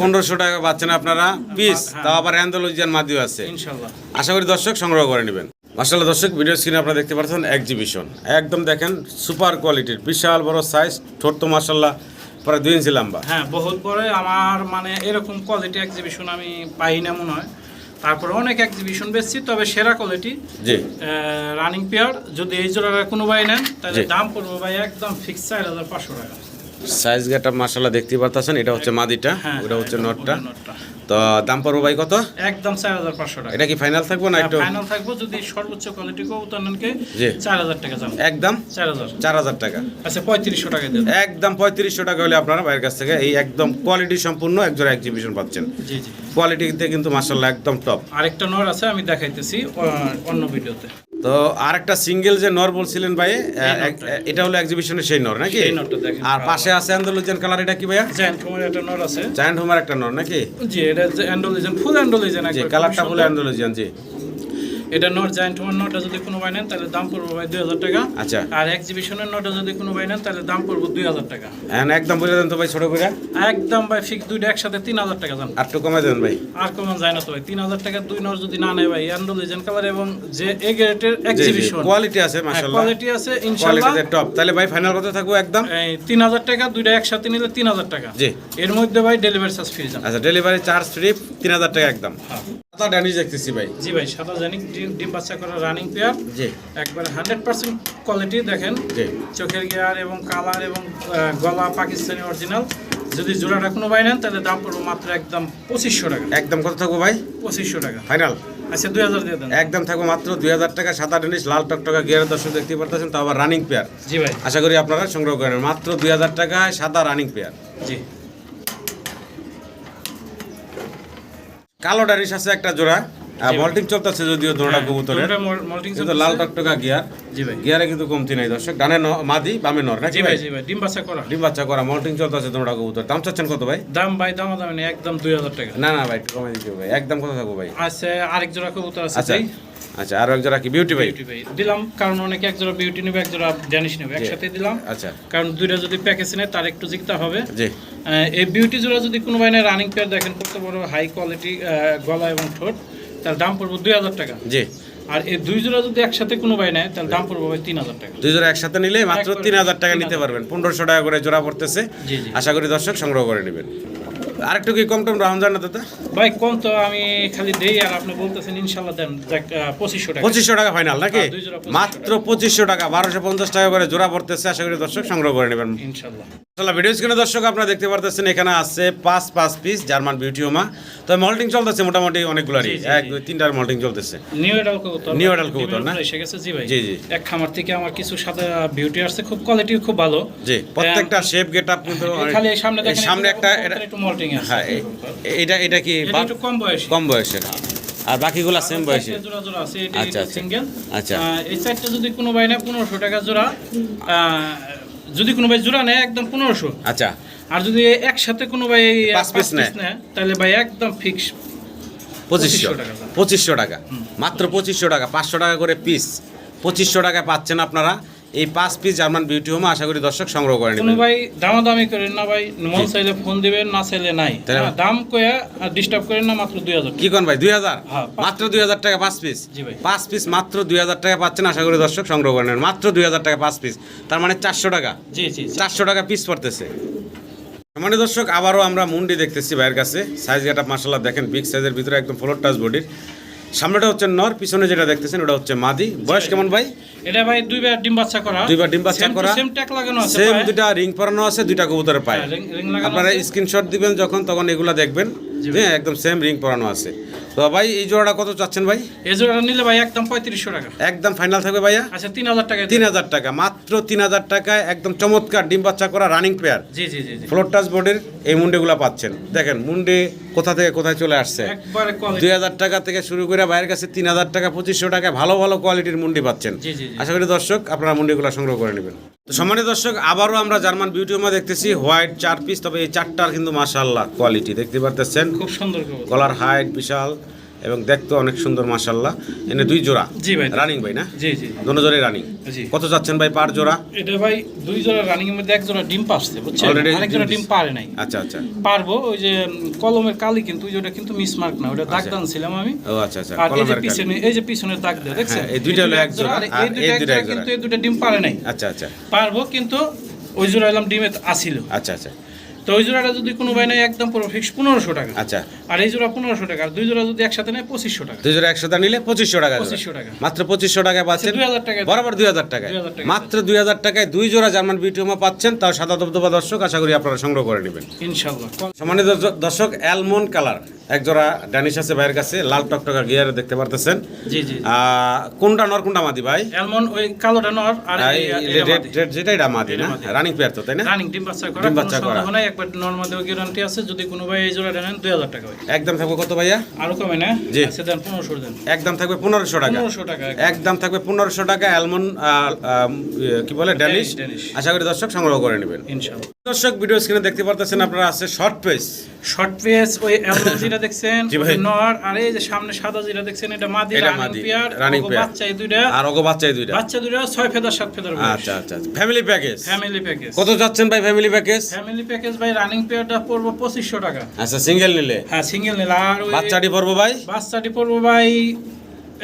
পনেরোশো টাকা পাচ্ছেন আপনারা। পিস। হ্যাঁ। তাও আবার অ্যান্ডোলজিয়ান মাদিও আছে। ইনশাল্লাহ। আশা করি দর্শক সংগ্রহ করে নেবেন। মাসাল্লাহ দর্শক ভিডিও স্ক্রিনে আপনারা দেখতে পাচ্ছেন এক্সিবিশন একদম দেখেন সুপার কোয়ালিটির বিশাল বড় সাইজ ছোট্ট মাসাল্লাহ প্রায় দুই ইঞ্চি লম্বা। হ্যাঁ বহুত পরে আমার মানে এরকম কোয়ালিটি এক্সিবিশন আমি পাই না মনে হয়। তারপরে অনেক এক্সিবিশন বেচছি তবে সেরা কোয়ালিটি জি। রানিং পেয়ার যদি এই জোড়াটা কোনো ভাই নেন তাহলে দাম পড়বে ভাই একদম ফিক্স চার হাজার পাঁচশো টাকা। সাইজ গেটা মাসাল্লাহ দেখতে পাচ্ছেন এটা হচ্ছে মাদিটা হ্যাঁ ওটা হচ্ছে নটটা। তো দাম পড়ব ভাই কত? একদম চার হাজার পাঁচশো টাকা। এটা কি ফাইনাল থাকব না একটু? ফাইনাল থাকব যদি সর্বোচ্চ কোয়ালিটি কবুতর নেন কে জি। চার হাজার টাকা যান একদম? চার হাজার। চার হাজার টাকা। আচ্ছা পঁয়ত্রিশশো টাকা দেন। একদম পঁয়ত্রিশশো টাকা হলে আপনারা বাইরের কাছ থেকে এই একদম কোয়ালিটি সম্পূর্ণ একজোড়া এক্সিবিশন পাচ্ছেন। জি জি। কোয়ালিটিতে কিন্তু মাসাল্লাহ একদম টপ আরেকটা নর আছে আমি দেখাইতেছি অন্য ভিডিওতে তো আর একটা সিঙ্গেল যে নর বলছিলেন ভাই এটা হলো এক্সিবিশনের সেই নর নাকি। আর পাশে আছে অ্যান্ডোলজিয়ান কালার এটা কি ভাইয়া? জায়ান্ট হোমার একটা নর আছে। জায়ান্ট হোমার একটা নর নাকি? জি এটা অ্যান্ডোলিজেন ফুল অ্যান্ডোলিজেন কালারটা ফুল অ্যান্ডোলজিয়ান জি। এটা নট জায়েন্ট ওয়ান নটটা যদি কোনো ভাই নেন তাহলে দাম পড়বে ভাই দুই হাজার টাকা। আচ্ছা। আর এক্সিবিশনের নটটা যদি কোনো ভাই নেন তাহলে দাম পড়বে দুই হাজার টাকা। এখন একদম বলে দেন তো ভাই ছোট করে। একদম ভাই ফিক্স দুইটা একসাথে তিন হাজার টাকা যান আর একটু কমে দেন ভাই। আর কমন যায় না তো ভাই তিন হাজার টাকা দুই নট যদি না নেয় ভাই অ্যান্ডোলিজেন কালার এবং যে এ গ্রেডের এক্সিবিশন কোয়ালিটি আছে মাশাআল্লাহ। কোয়ালিটি আছে কোয়ালিটিতে টপ তাহলে ভাই ফাইনাল কত থাকব একদম? তিন হাজার টাকা দুইটা একসাথে নিলে তিন হাজার টাকা। জি। এর মধ্যে ভাই ডেলিভারি চার্জ ফ্রি আচ্ছা ডেলিভারি চার্জ ফ্রি তিন হাজার টাকা একদম। তা ড্যানিশ দেখতেছি ভাই। জি ভাই সাদা জানি ডিম বাচ্চা করা রানিং পেয়ার জি। একবার হান্ড্রেড পার্সেন্ট কোয়ালিটি দেখেন। জি। চোখের গিয়ার এবং কালার এবং গলা পাকিস্তানি অরিজিনাল যদি জোড়াটা কোনো ভাই নেন তাহলে দাম পড়বে মাত্র একদম পঁচিশশো টাকা। একদম কত থাকব ভাই? পঁচিশশো টাকা। ফাইনাল আচ্ছা দুই হাজার দিয়ে দেন। একদম থাকব মাত্র দুই হাজার টাকা সাদা ডেনিশ লাল টকটকা গিয়ারের দর্শক দেখতে পারতেছেন তো আবার রানিং পেয়ার জি ভাই। আশা করি আপনারা সংগ্রহ করেন। মাত্র দুই হাজার টাকায় সাদা রানিং পেয়ার জি। কালো ডারিশ আছে একটা জোড়া। মল্টিং চলতেছে যদিও জোড়া হ্যাঁ, কবুতরের। কিন্তু লাল টকটকা গিয়ার। গিয়ারে কিন্তু কমতি নাই দর্শক। ডানে মাদি বামে নর নাকি ভাই ভাই? ডিম বাচ্চা করা। ডিম বাচ্চা করা মল্টিং চলতেছে জোড়া কবুতর। দাম চাচ্ছেন কত ভাই? দাম ভাই দাম দাম নেই একদম দুই হাজার টাকা। না না ভাই কমে দিতে ভাই। একদম কত থাকব ভাই? আছে আরেক জোড়া কবুতর আছে আচ্ছা আচ্ছা আরও এক জোড়া কি? বিউটি ভাই? ভাই। দিলাম কারণ অনেকে এক জোড়া বিউটি নেবে এক জোড়া ড্যানিশ নেবে। একসাথে দিলাম। আচ্ছা। কারণ দুইটা যদি প্যাকেজ নেয় তার একটু জিততে হবে। জি। এই বিউটি জোড়া যদি কোনো বাইনে রানিং পেয়ার দেখেন কত বড় হাই কোয়ালিটি গলা এবং ঠোঁট। তার দাম পড়ব দুই হাজার টাকা। জি। আর এই দুই জোড়া যদি একসাথে কোনো বাই নেয় তাহলে দাম পড়বে ভাই তিন হাজার টাকা। দুই জোড়া একসাথে নিলে মাত্র তিন হাজার টাকা নিতে পারবেন। পনেরোশো টাকা করে জোড়া পড়তেছে। আশা করি দর্শক সংগ্রহ করে নেবেন। আরেকটু কি কম টম রাহন না দাদা ভাই কম তো আমি খালি দেই আর আপনি বলতেছেন ইনশাল্লাহ দেন। পঁচিশশো টাকা। পঁচিশশো টাকা ফাইনাল নাকি? হ্যাঁ, 2500 মাত্র পঁচিশশো টাকা বারোশো পঞ্চাশ টাকা করে জোড়া পড়তেছে। আশা করি দর্শক সংগ্রহ করে নেবেন। ইনশাল্লাহ। মাশাআল্লাহ, ভিডিও স্ক্রিনে দর্শক আপনারা দেখতে পারতেছেন এখানে আছে পাঁচ পাঁচ পিস জার্মান বিউটিওমা তো মল্টিং চলতেছে মোটামুটি অনেকগুলারই। এক দুই তিনটার মল্টিং চলতেছে। নিউ এডাল কবুতর New adult কবুতর, না? এসে গেছে জি ভাই। জি, জি। এক খামার থেকে আমার কিছু সাদা বিউটি আসছে খুব কোয়ালিটি খুব ভালো। জি প্রত্যেকটা শেপ গেট আপ কিন্তু খালি সামনে দেখেন সামনে একটা একটু মল্টিং আছে হ্যাঁ এটা এটা কি একটু কম বয়সী। কম বয়সের আর বাকিগুলা সেম বয়সী? চারটে জোড়া জোড়া আছে এটা আচ্ছা, আচ্ছা। সিঙ্গেল আচ্ছা। এই চারটে যদি কোনো ভাই পনেরোশো টাকা জোড়া যদি কোনো ভাই জোড়া নেয় একদম পনেরোশো। আচ্ছা। আর যদি একসাথে কোনো ভাই পাঁচ পিস নেয়? তাহলে ভাই একদম ফিক্স পঁচিশশো। টাকা। পঁচিশশো টাকা। মাত্র পঁচিশশো টাকা পাঁচশো টাকা করে পিস পঁচিশশো টাকায় পাচ্ছেন আপনারা এই পাঁচ পিস জার্মান বিউটি হোম আশা করি দর্শক সংগ্রহ করেন কোনো ভাই দামাদামি করেন না ভাই মন চাইলে ফোন দিবেন না চাইলে নাই। হ্যাঁ, দাম কয়া ডিস্টার্ব করেন না মাত্র দুই হাজার। কি কোন ভাই দুই হাজার? হ্যাঁ, মাত্র দুই হাজার টাকা পাঁচ পিস জি ভাই। পাঁচ পিস মাত্র দুই হাজার টাকা পাচ্ছেন আশা করি দর্শক সংগ্রহ করেন মাত্র দুই হাজার টাকা পাঁচ পিস তার মানে চারশো টাকা। জি জি জি। চারশো টাকা পিস পড়তেছে। মানে দর্শক আবারও আমরা মুন্ডি দেখতেছি ভাইয়ের কাছে। সাইজ গেটা মাসাল্লাহ দেখেন বিগ সাইজের ভিতরে একদম ফ্লোর টাচ বডির সামনেটা হচ্ছে নর পিছনে যেটা দেখতেছেন ওটা হচ্ছে মাদি। বয়স কেমন ভাই? এটা ভাই দুইবার ডিম বাচ্চা করা। দুইবার ডিম বাচ্চা করা। সেম ট্যাগ লাগানো আছে সেম দুইটা রিং পরানো আছে দুইটা কবুতরের পায়। হ্যাঁ, আপনারা স্ক্রিনশট দিবেন যখন তখন এগুলা দেখবেন। হ্যাঁ একদম সেম রিং পরানো আছে। তো ভাই এই জোড়াটা কত চাচ্ছেন ভাই? এই জোড়াটা নিলে ভাই একদম পঁয়ত্রিশশো টাকা। একদম ফাইনাল থাকবে ভাইয়া? আচ্ছা তিন হাজার টাকা তিন হাজার টাকা মাত্র তিন হাজার টাকায় একদম চমৎকার ডিম বাচ্চা করা রানিং পেয়ার জি জি জি ফ্লোর টাচ বোর্ডের এই মুন্ডেগুলো পাচ্ছেন। দেখেন মুন্ডে কোথা থেকে কোথায় চলে আসছে? দুই হাজার টাকা থেকে শুরু করে বাইরের কাছে তিন হাজার টাকা পঁচিশশো টাকা ভালো ভালো কোয়ালিটির মুন্ডি পাচ্ছেন। আশা করি দর্শক আপনারা মুন্ডিগুলো সংগ্রহ করে নেবেন। তো সম্মানিত দর্শক আবারও আমরা জার্মান বিউটি হোমা দেখতেছি হোয়াইট চার পিস তবে এই চারটার কিন্তু মাসাল্লাহ কোয়ালিটি দেখতে পারতেছেন? খুব সুন্দর গলার হাইট বিশাল। এবং দেখতে অনেক সুন্দর মাশাল্লাহ এনে দুই জোড়া। জি ভাই। রানিং ভাই না? জি জি। দোনো জোরে রানিং। কত যাচ্ছেন ভাই পার জোড়া? এটা ভাই দুই জোড়া রানিং এর মধ্যে এক জোড়া ডিম পাচ্ছে বুঝছেন? Already আরেক জোড়া ডিম পারে নাই। আচ্ছা আচ্ছা। পারব ওই যে কলমের কালি কিন্তু ওই কিন্তু মিসমার্ক না ওটা দাগ টানছিলাম আমি। ও আচ্ছা আচ্ছা। আর এই যে পিছনে এই যে পিছনের দাগ দেয় দেখছেন? হ্যাঁ, এই দুইটা হলো এক জোড়া, আর এই দুইটা এক জোড়া। কিন্তু এই দুইটা ডিম পারে নাই। আচ্ছা আচ্ছা। পারব কিন্তু ওই জোড়া এলাম ডিমে আসিল। আচ্ছা আচ্ছা। তো ওই জোড়াটা যদি কোনো ভাই নেয় একদম পুরো ফিক্স পনেরোশো টাকা। আচ্ছা। আর এই জোড়া পনেরোশো টাকা আর দুই জোড়া যদি একসাথে নেয় পঁচিশশো টাকা। দুই জোড়া একসাথে নিলে পঁচিশশো টাকা পঁচিশশো টাকা। মাত্র পঁচিশশো টাকায় পাচ্ছেন। দুই হাজার টাকা বরাবর দুই হাজার টাকায়। মাত্র দুই হাজার টাকায় দুই জোড়া জার্মান বিউটিউমা পাচ্ছেন তাও সাদা দবদবা দর্শক আশা করি আপনারা সংগ্রহ করে নেবেন। ইনশাল্লাহ সম্মানিত দর্শক- দর্শক অ্যালমন্ড কালার। এক জোড়া ড্যানিশ আছে ভাইয়ের কাছে লাল টকটকা গিয়ার দেখতে পারতেছেন। জি জি। কোনটা নর কোনটা মাদি ভাই? এলমন ওই কালোটা নর আর মাদি। red যেটা এটা মাদি না? রানিং পেয়ার তো তাই না? রানিং ডিম বাচ্চা করা ডিম বাচ্চা করা। নাই। একবার নর্মাল গ্যারান্টি আছে যদি কোনো ভাই এই জোড়াটা নেন দুই হাজার টাকা ভাই। একদম থাকবে কত ভাইয়া? আরও কমে না? জি। আচ্ছা দেন পনেরোশো দেন। একদম থাকবে পনেরোশো টাকা। পনেরোশো টাকা একদম। থাকবে পনেরোশো টাকা অ্যালমন্ড কি বলে ড্যানিশ। আশা করি দর্শক সংগ্রহ করে নেবেন। ইনশাল্লাহ দর্শক ভিডিও স্ক্রিনে দেখতে পারতেছেন আপনারা আছে শর্ট পেস শর্ট পেস ওই এলমন যেটা দেখছেন নর আর এই যে সামনে সাদা যেটা দেখছেন এটা মাদি রানিং পেয়ার running ওগো বাচ্চা এই দুইটা। আর ওগো বাচ্চা এই দুইটা। বাচ্চা দুইটা ছয় ফেদার সাত ফেদার আচ্ছা আচ্ছা ফ্যামিলি প্যাকেজ ফ্যামিলি প্যাকেজ কত যাচ্ছেন ভাই ফ্যামিলি প্যাকেজ ফ্যামিলি প্যাকেজ ভাই রানিং পেয়ারটা পড়ব পঁচিশশো টাকা। আচ্ছা সিঙ্গেল নিলে? হ্যাঁ সিঙ্গেল নিলে। আর ওই বাচ্চাটি পড়ব ভাই? বাচ্চাটি পড়ব ভাই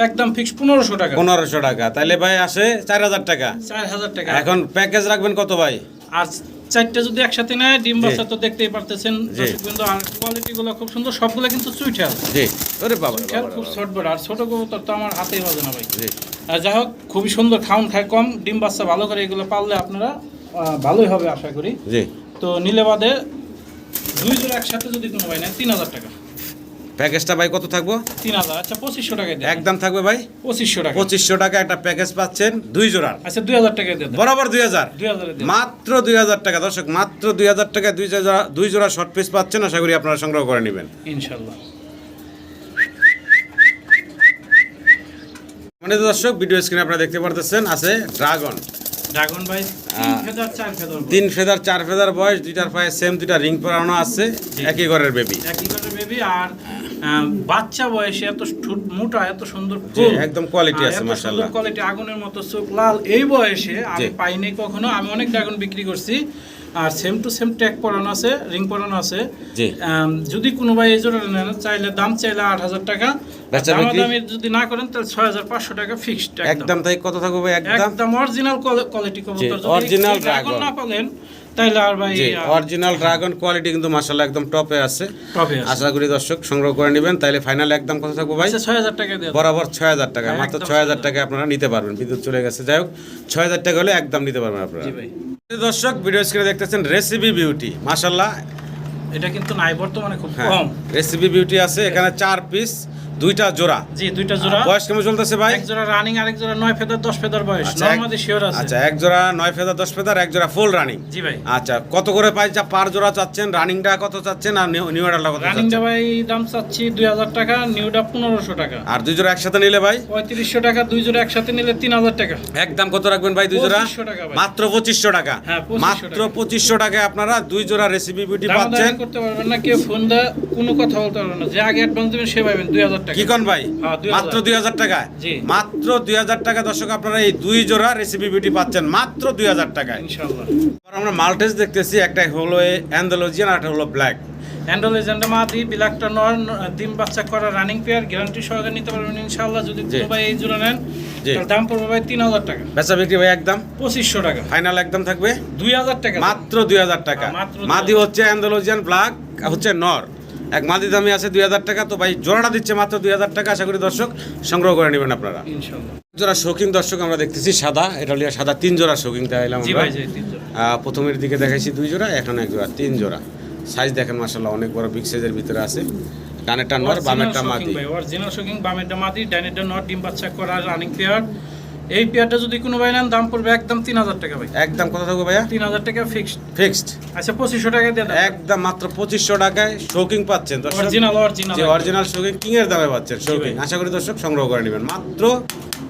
একদম ফিক্স পনেরোশো টাকা। পনেরোশো টাকা। তাহলে ভাই আসে চার হাজার টাকা। চার হাজার টাকা। এখন প্যাকেজ রাখবেন কত ভাই? আর চারটে যদি একসাথে নেয় ডিম বাচ্চা তো দেখতেই পারতেছেন বিন্দু আর কোয়ালিটি গুলো খুব সুন্দর সবগুলো কিন্তু চুইঠাল জি। ওরে বাবা খুব। ছোট আর ছোট কবুতর তো আমার হাতেই বাজে না ভাই। আর যাই হোক খুবই সুন্দর খাউন খায় কম ডিম বাচ্চা ভালো করে এগুলো পারলে আপনারা ভালোই হবে আশা করি। জি। তো নিলে বাদে দুই জোড়া একসাথে যদি কোনো ভাই নেয় তিন হাজার টাকা। প্যাকেজটা ভাই কত থাকব? তিন হাজার। আচ্ছা পঁচিশশো দেন। একদম থাকবে ভাই? পঁচিশশো টাকা। পঁচিশশো টাকা একটা প্যাকেজ পাচ্ছেন দুই জোড়ার। আচ্ছা দুই হাজার দেন। বরাবর দুই হাজার। মাত্র দুই হাজার টাকা। দর্শক মাত্র দুই হাজার টাকা দুই জোড়া দুই জোড়া শর্ট পিস পাচ্ছেন। আশা করি আপনারা সংগ্রহ করে নেবেন। ইনশাল্লাহ। মানে দর্শক ভিডিও স্ক্রিনে আপনারা দেখতে পারতেছেন আছে ড্রাগন ড্রাগন ভাই তিন ফেদার চার ফেদার বয়স। দুইটার পায়ে সেম দুইটা রিং পরানো আছে। একই ঘরের বেবি একই করে বেবি আর বাচ্চা বয়সে এত মোটা এত সুন্দর ফুল, একদম আর আছে, মাশাআল্লাহ। কোয়ালিটি আগুনের মতো চোখ লাল। এই বয়সে আমি পাইনি কখনো। আমি অনেক ড্রাগন বিক্রি করছি। আর সেম টু সেম ট্যাগ পরানো আছে রিং পরানো আছে। যদি কোনো ভাই এই জোড়া নেন চাইলে দাম চাইলে আট হাজার টাকা। দামি যদি না করেন তাহলে ছয় হাজার পাঁচশো টাকা ফিক্সড একদম। তাই কত থাকবে একদম? অরিজিনাল কোয়ালিটি কবুতর। এই ড্রাগন। না পালেন তাইলে আর ভাই অরিজিনাল ড্রাগন কোয়ালিটি কিন্তু মাশাআল্লাহ একদম টপে আছে। টপে আশা করি দর্শক সংগ্রহ করে নেবেন। তাইলে ফাইনাল একদম কত থাকবে ভাই? আচ্ছা ছয় হাজার টাকা বরাবর হাজার টাকা। হ্যাঁ, মাত্র একদম ছয় হাজার টাকা আপনারা নিতে পারবেন। বিদ্যুৎ চলে গেছে। যাই হোক ছয় হাজার টাকা হলে একদম নিতে পারবেন আপনারা। জি ভাই। দর্শক ভিডিও স্ক্রিনে দেখতেছেন রেসিপি বিউটি মাশাল্লাহ এটা কিন্তু নাই বর্তমানে খুব হ্যাঁ কম। রেসিপি বিউটি আছে। এখানে চার পিস দুইটা জোড়া? জি দুইটা জোড়া। বয়স কেমন চলতেছে ভাই? এক জোড়া রানিং আরেক জোড়া নয় ফেদার দশ ফেদার বয়স। আচ্ছা, এক- শিওর আছে। আচ্ছা এক জোড়া নয় ফেদার দশ ফেদার এক জোড়া ফুল রানিং জি ভাই। আচ্ছা কত করে পাই যা পার জোড়া চাচ্ছেন? রানিংটা কত চাচ্ছেন? আর নিউ অর্ডারটা কত রানিংটা চাচ্ছেন? ভাই দাম চাচ্ছি দুই হাজার টাকা নিউটা পনেরোশো টাকা। আর দুই জোড়া একসাথে নিলে ভাই? পঁয়ত্রিশশো টাকা দুই জোড়া একসাথে নিলে তিন হাজার টাকা। একদম কত রাখবেন ভাই দুই জোড়া? 2500 টাকা। মাত্র পঁচিশশো টাকা। হ্যাঁ, 2500 মাত্র টাকা। পঁচিশশো টাকায় আপনারা দুই জোড়া রেসিপি বিউটি পাচ্ছেন। করতে পারবেন না কেউ ফোন দেয় কোনো কথা বলতে পারবেন না। যে আগে অ্যাডভান্স দেবেন সে পাবেন দুই হাজার টাকা। কি কন ভাই হ্যাঁ, 2000 মাত্র দুই হাজার টাকা মাত্র দুই হাজার টাকা দর্শক আপনারা এই দুই জোড়া রেসিপি বিউটি পাচ্ছেন মাত্র দুই হাজার টাকায়। আমরা মাল্টেজ দেখতেছি একটা হলো অ্যান্ডোলজিয়ান আর একটা হলো ব্ল্যাক হ্যান্ডল এজেন্ডা মা বিলাকটা নর ডিম বাচ্চা করা রানিং পেয়ার গ্যারান্টি সহকারে নিতে পারবেন যদি। কোনো ভাই এই জোড়া নেন। দাম পড়বে ভাই তিন হাজার টাকা। বেচা বিক্রি ভাই একদম? পঁচিশশো টাকা। ফাইনাল একদম থাকবে? দুই হাজার টাকা। মাত্র দুই হাজার টাকা। হ্যাঁ, মাদি হচ্ছে অ্যান্ডোলজিয়ান ব্ল্যাক হচ্ছে নর। এক মাদি দামি আছে দুই হাজার টাকা তো ভাই জোড়াটা দিচ্ছে মাত্র দুই হাজার টাকা আশা করি দর্শক সংগ্রহ করে নেবেন আপনারা। জোড়া শৌখিন দর্শক আমরা দেখতেছি সাদা এটা হলো সাদা তিন জোড়া শৌখিন আহ, প্রথমের দিকে দেখাইছি দুই জোড়া এখন এক জোড়া তিন জোড়া। সাইজ দেখেন মাসাল্লাহ অনেক বড় বিগ সাইজের ভিতরে আছে। ডানেরটা নর বামেরটা মাদি। অরিজিনাল শোকিং বামেরটা মাদি ডাইনেরটা নট ডিম বাচ্চা করা রানিং পেয়ার এই পেয়ারটা যদি কোনো ভাই নেন দাম পড়বে একদম তিন হাজার টাকা ভাই। একদম কত থাকবে ভাইয়া? তিন হাজার টাকা ফিক্সড ফিক্সড আচ্ছা পঁচিশশো টাকা দিয়ে দেন একদম মাত্র পঁচিশশো টাকায় শোকিং পাচ্ছেন। অরিজিনাল অরিজিনাল যে অরিজিনাল শোকিং কিং এর দামে পাচ্ছেন শোকিং আশা করি দর্শক সংগ্রহ করে নেবেন। মাত্র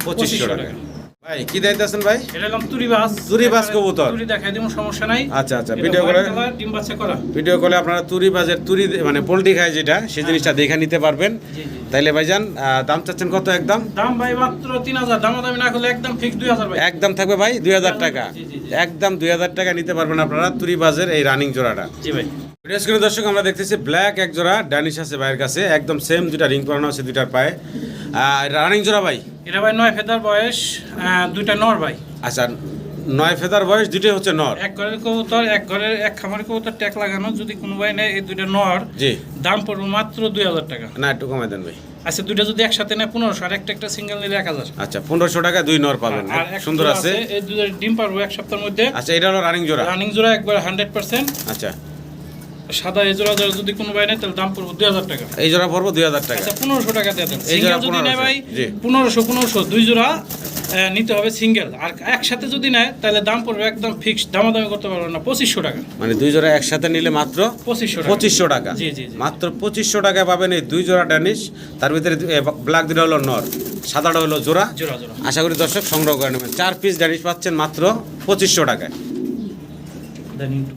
পঁচিশশো 2500 টাকা টাকা। ভাই কি দায়িত্ব ভাই? এটা হলাম তুরিবাস তুরিবাস কবুতর। তুরি দেখাই দেবো সমস্যা নাই। আচ্ছা, আচ্ছা, ভিডিও করে- ডিম বাচ্চা করা। ভিডিও কলে আপনারা তুরি বাজের তুরি মানে পোলট্রি খায় যেটা সেই জিনিসটা দেখে নিতে পারবেন। তাইলে ভাইজান দাম চাচ্ছেন কত একদম? দাম ভাই মাত্র তিন হাজার। দামাদামি না করলে একদম ফিক্স দুই হাজার ভাই। একদম থাকবে ভাই দুই হাজার টাকা। একদম দুই হাজার টাকা নিতে পারবেন আপনারা তুরি বাজের এই রানিং জোড়াটা। জি ভাই। স্ক্রিনে দর্শক আমরা দেখতেছি ব্ল্যাক এক জোড়া ড্যানিশ আছে ভাইয়ের কাছে। একদম সেম দুইটা রিং করানো আছে দুটার পায়ে। রানিং জোড়া ভাই? এটা ভাই নয় ফেদার বয়স দুইটা নর ভাই। আচ্ছা নয় ফেদার বয়স দুইটাই হচ্ছে নর। এক ঘরের কবুতর এক ঘরের এক খামারের কবুতর ট্যাক লাগানো যদি কোনো ভাই নেয় এই দুইটা নর জি। দাম পড়বে মাত্র দুই হাজার টাকা। না একটু কমাই দেন ভাই। আচ্ছা দুইটা যদি একসাথে নেয় পনেরোশো আর একটা একটা সিঙ্গেল নিলে এক হাজার। আচ্ছা পনেরোশো টাকা দুই নর পাবেন সুন্দর আছে। এই দুটো ডিম পারব এক সপ্তাহের মধ্যে। আচ্ছা এটা হলো রানিং জোড়া। রানিং জোড়া একবার হান্ড্রেড পার্সেন্ট আচ্ছা। সাদা এই জোড়া জোড়া যদি কোনো ভাই নেয় তাহলে দাম পড়ব দুই হাজার টাকা। এই জোড়া পড়ব দুই হাজার টাকা। আচ্ছা পনেরোশো টাকা দিয়ে দেন। এই জোড়া যদি নেয় ভাই পনেরোশো পনেরোশো দুই জোড়া নিতে হবে সিঙ্গেল। আর একসাথে যদি নেয় তাহলে দাম পড়বে একদম ফিক্সড দামাদামি করতে পারবে না পঁচিশশো টাকা। মানে দুই জোড়া একসাথে নিলে মাত্র পঁচিশশো পঁচিশশো টাকা। জি, জি। মাত্র পঁচিশশো টাকা পাবেন এই দুই জোড়া ড্যানিশ। তার ভিতরে ব্ল্যাক দুটো হলো নর সাদাটা হলো জোড়া। জোড়া জোড়া। আশা করি দর্শক সংগ্রহ করে নেবেন। চার পিস ড্যানিশ পাচ্ছেন মাত্র পঁচিশশো টাকায়।